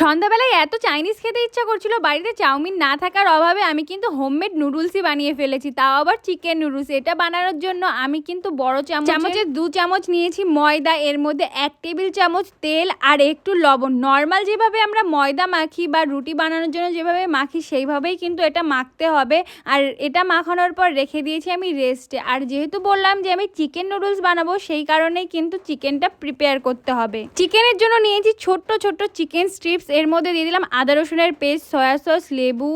সন্ধ্যাবেলায় এত চাইনিজ খেতে ইচ্ছা করছিল, বাড়িতে চাউমিন না থাকার অভাবে আমি কিন্তু হোমমেড নুডলসই বানিয়ে ফেলেছি। তাও আবার চিকেন নুডলস এটা বানানোর জন্য আমি কিন্তু বড় চামচ চামচের দু চামচ নিয়েছি ময়দা, এর মধ্যে এক টেবিল চামচ তেল আর একটু লবণ। নর্মাল যেভাবে আমরা ময়দা মাখি বা রুটি বানানোর জন্য যেভাবে মাখি, সেইভাবেই কিন্তু এটা মাখতে হবে। আর এটা মাখানোর পর রেখে দিয়েছি আমি রেস্টে আর যেহেতু বললাম যে আমি চিকেন নুডলস বানাবো, সেই কারণেই কিন্তু চিকেনটা প্রিপেয়ার করতে হবে। চিকেনের জন্য নিয়েছি ছোট্ট ছোট্ট চিকেন স্ট্রিপস এর মধ্যে দিয়ে দিলাম আদা রসুনের পেস্ট সয়া সস লেবু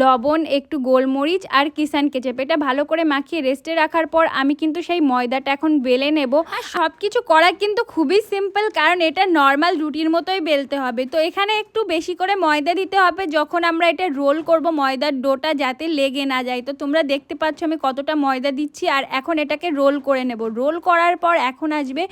লবণ একটু গোলমরিচ আর কিষান কেচাপ। এটা ভালো করে মাখিয়ে রেস্টে রাখার পর আমি কিন্তু সেই ময়দাটা এখন বেলে নেব। আর সব কিছু করা কিন্তু খুবই সিম্পল কারণ এটা নর্মাল রুটির মতোই বেলতে হবে। তো এখানে একটু বেশি করে ময়দা দিতে হবে যখন আমরা এটা রোল করব ময়দার ডোটা যাতে লেগে না যায়। তো তোমরা দেখতে পাচ্ছ আমি কতটা ময়দা দিচ্ছি আর এখন এটাকে রোল করে নেব। রোল করার পর এখন আসবে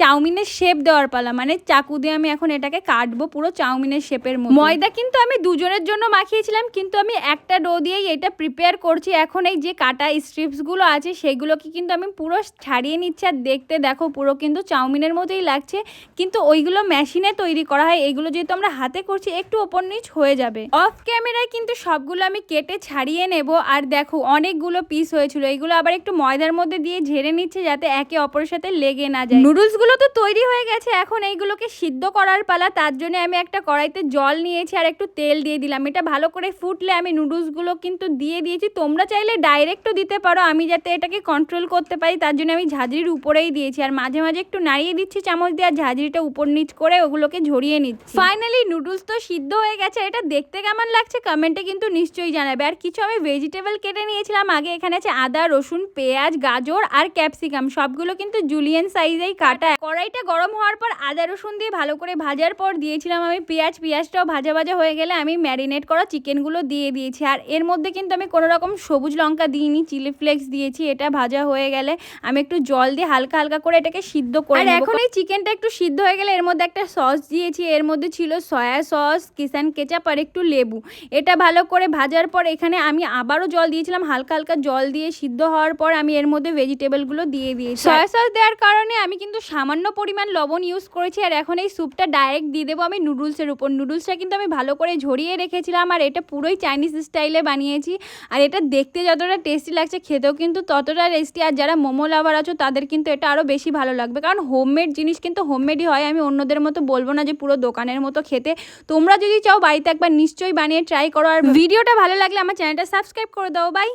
চাউমিনের শেপ দেওয়ার পালা মানে চাকু দিয়ে আমি এখন এটাকে কাটবো পুরো চাউমিনের শেপের মতো। ময়দা কিন্তু আমি দুজনের জন্য মাখিয়েছিলাম কিন্তু আমি একটা ডো দিয়েই এটা প্রিপেয়ার করছি। এখন এই যে কাটা স্ট্রিপসগুলো আছে সেগুলোকে কিন্তু আমি পুরো ছাড়িয়ে নিচ্ছি। আর দেখতে দেখো পুরো কিন্তু চাউমিনের মতোই লাগছে। কিন্তু ওইগুলো মেশিনে তৈরি করা হয় এগুলো যেহেতু আমরা হাতে করছি একটু ওপর নিচ হয়ে যাবে। অফ ক্যামেরায় কিন্তু সবগুলো আমি কেটে ছাড়িয়ে নেব। আর দেখো অনেকগুলো পিস হয়েছিল। এগুলো আবার একটু ময়দার মধ্যে দিয়ে ঝেড়ে নিচ্ছে যাতে একে অপরের সাথে লেগে না যায়। নুডলসগুলো তো তৈরি হয়ে গেছে। এখন এইগুলোকে সিদ্ধ করার পালা। তার জন্য আমি একটা কড়াইতে জল নিয়েছি আর একটু তেল দিয়ে দিলাম। এটা ভালো করে ফুটলে আমি নুডলসগুলো কিন্তু দিয়ে দিয়েছি। তোমরা চাইলে ডাইরেক্টও দিতে পারো, আমি যাতে এটাকে কন্ট্রোল করতে পারি। তার জন্য আমি ঝাঁঝরির উপরেই দিয়েছি আর মাঝে মাঝে একটু নাড়িয়ে দিচ্ছি চামচ দিয়ে আর ঝাঁঝরিটা উপর নিচ করে ওগুলোকে ঝরিয়ে নিচ্ছি। ফাইনালি নুডলস তো সিদ্ধ হয়ে গেছে। এটা দেখতে কেমন লাগছে কমেন্টে কিন্তু নিশ্চয়ই জানাবে। আর কিছু আমি ভেজিটেবল কেটে নিয়েছিলাম। আগে এখানে আছে আদা, রসুন, পেঁয়াজ, গাজর আর ক্যাপসিকাম সবগুলো কিন্তু জুলিয়ান সাইজেই কাটা। কড়াইটা গরম হওয়ার পর আদা, রসুন দিয়ে ভালো করে ভাজার পর দিয়েছিলাম আমি পেঁয়াজ পেঁয়াজটাও ভাজা ভাজা হয়ে গেলে আমি ম্যারিনেট করা চিকেনগুলো দিয়ে দিয়েছি। আর এর মধ্যে কিন্তু আমি কোনো রকম সবুজ লঙ্কা দিইনি চিলি ফ্লেক্স দিয়েছি এটা ভাজা হয়ে গেলে আমি একটু জল দিয়ে হালকা হালকা করে এটাকে সিদ্ধ করে আর এখন এই চিকেনটা একটু সিদ্ধ হয়ে গেলে এর মধ্যে একটা সস দিয়েছি এর মধ্যে ছিল সয়া সস কিষান কেচাপ আর একটু লেবু। এটা ভালো করে ভাজার পর এখানে আমি আবারও জল দিয়েছিলাম হালকা হালকা জল দিয়ে সিদ্ধ হওয়ার পর আমি এর মধ্যে ভেজিটেবলগুলো দিয়ে দিয়েছি। সয়া সস দেওয়ার কারণে আমি কিন্তু সামান্য পরিমাণ লবণ ইউজ করেছি আর এখন এই স্যুপটা ডাইরেক্ট দিয়ে দেবো আমি নুডলসের উপর নুডলসটা কিন্তু আমি ভালো করে ঝরিয়ে রেখেছিলাম আর এটা পুরোই চাইনিজ স্টাইলে বানিয়েছি। আর এটা দেখতে যতটা টেস্টি লাগছে খেতেও কিন্তু ততটা টেস্টি আর যারা মোমো লাভার আছো তাদের কিন্তু এটা আরও বেশি ভালো লাগবে। কারণ হোমমেড জিনিস কিন্তু হোমমেডই হয় আমি অন্যদের মতো বলব না যে পুরো দোকানের মতো খেতে। তোমরা যদি চাও বাড়িতে একবার নিশ্চয়ই বানিয়ে ট্রাই করো। আর ভিডিওটা ভালো লাগলে আমার চ্যানেলটা সাবস্ক্রাইব করে দাও। বাই